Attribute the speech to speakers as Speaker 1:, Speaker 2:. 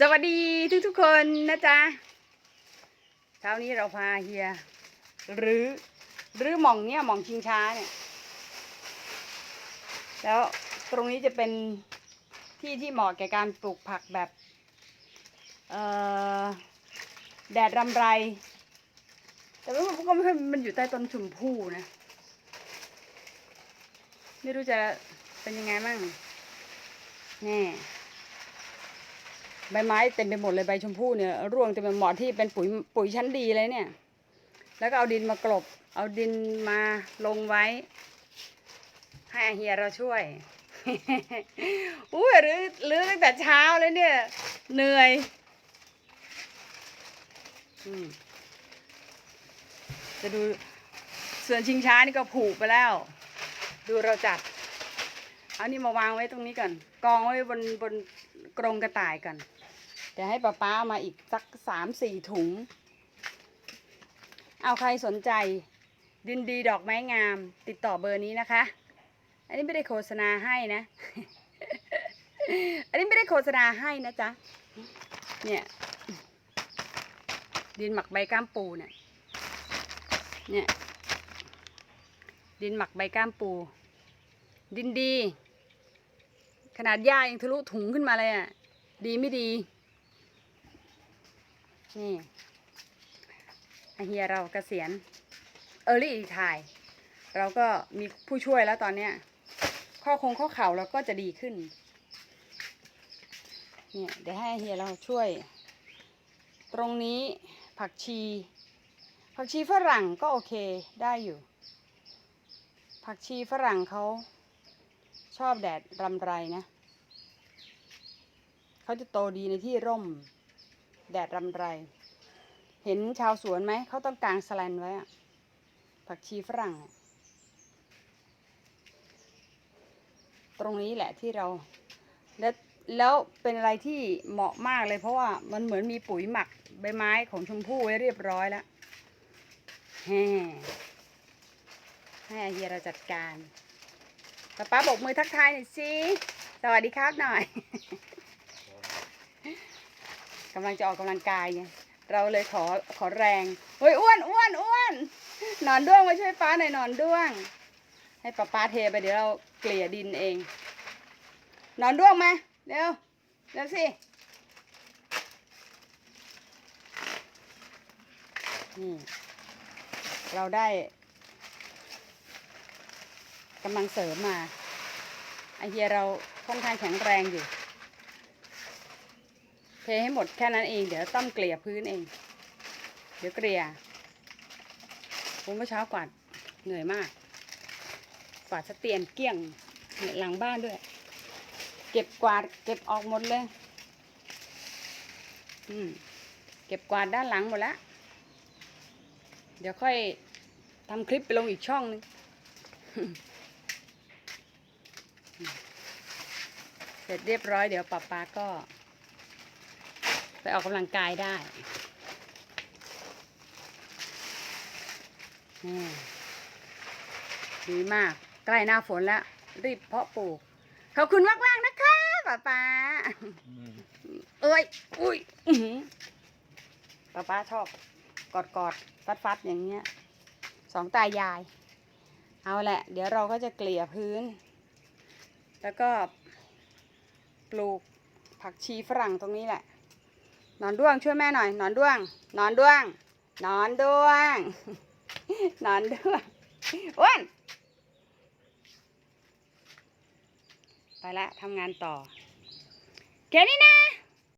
Speaker 1: สวัสดีทุกทุกๆคนนะจ๊ะเช้านี้เราพาเฮียหรือหรือหม่องเนี่ยหม่องชิงช้าเนี่ย แล้วตรงนี้จะเป็นที่ที่เหมาะแก่การปลูกผักแบบเอ่อแดดรำไร แต่ว่ามันก็ไม่ค่อยมันอยู่ใต้ต้นชมพู่นะ ไม่รู้จะเป็นยังไงมั่งแน่ ใบไม้เต็มไปหมดเลยใบชมพู่เนี่ยร่วงเต็มไปหมดที่เป็นปุ๋ยปุ๋ยชั้นดีเลยเนี่ย แล้วก็เอาดินมากลบ เอาดินมาลงไว้ ให้อาเฮียเราช่วยอุ้ยหรือหรือตั้งแต่เช้าเลยเนี่ย เหนื่อยอจะดูส่วนชิงช้านี่ก็ผูกไปแล้ว ดูเราจัดเอานี่มาวางไว้ตรงนี้ก่อน กองไว้บนบนกรงกระต่ายก่อน เดี๋ยวให้ป้าป้ามาอีกสักสามสี่ถุง เอาใครสนใจ ดินดีดอกไม้งาม ติดต่อเบอร์นี้นะคะ อันนี้ไม่ได้โฆษณาให้นะ อันนี้ไม่ได้โฆษณาให้นะจ๊ะ เนี่ย ดินหมักใบก้ามปูเนี่ย เนี่ย ดินหมักใบก้ามปู ดินดี ขนาดหญ้ายังทะลุถุงขึ้นมาเลยอะ ดีไม่ดี นี่เฮียเรากเกษียณเออรี่ถ่าย เราก็มีผู้ช่วยแล้วตอนเนี้ย ข้อคงข้อเข่าเราก็จะดีขึ้นเนี่ยเดี๋ยวให้เฮียเราช่วย ตรงนี้ผักชี ผักชีฝรั่งก็โอเคได้อยู่ ผักชีฝรั่งเขาชอบแดดรำไรนะ เขาจะโตดีในที่ร่ม แดดรำไร เห็นชาวสวนไหม เขาต้องกางสแลนไว้อะผักชีฝรั่ง ตรงนี้แหละที่เรา แล้วแล้วเป็นอะไรที่เหมาะมากเลย เพราะว่ามันเหมือนมีปุ๋ยหมักใบไม้ของชมพู่ไว้เรียบร้อยแล้วแฮ่ให้อาเฮียเราจัดการป้าป้าบอกมือทักทายหน่อยสิ สวัสดีครับหน่อย กำลังจะออกกำลังกายไงเราเลยขอขอแรงเฮ้ยอ้วนอ้วนอ้วนนอนด้วงมาช่วยป้าหน่อยนอนด้วง ให้ป้าป้าเทไปเดี๋ยวเราเกลี่ยดินเอง นอนด้วงมาเร็วเร็วสินี่เราได้กำลังเสริมมาไอเฮียเราค่อนข้างแข็งแรงอยู่ เทให้หมดแค่นั้นเอง เดี๋ยวต้องเกลี่ยพื้นเอง เดี๋ยวเกลี่ยผมเมื่อเช้ากวาดเหนื่อยมาก กวาดสเตียนเกลี้ยงเนี่ยหลังบ้านด้วย เก็บกวาด เก็บออกหมดเลย อืม เก็บกวาดด้านหลังหมดแล้ว เดี๋ยวค่อยทำคลิปไปลงอีกช่องนึงเสร็จเรียบร้อยเดี๋ยวป้าป๊าก็ ไปออกกำลังกายได้นี่ดีมาก ใกล้หน้าฝนแล้ว รีบเพาะปลูก ขอบคุณมากมากๆนะคะป้าป๊าเอ้ย อุ้ยอื้อหือป้าป้าชอบกอดกอดฟัดฟัดๆอย่างเงี้ย สองตายาย เอาแหละ เดี๋ยวเราก็จะเกลี่ยพื้น แล้วก็ปลูกผักชีฝรั่งตรงนี้แหละ นอนด้วงช่วยแม่หน่อย นอนด้วง นอนด้วง นอนด้วง นอนด้วงอ้วนไปละทำงานต่อแค่นี้นะ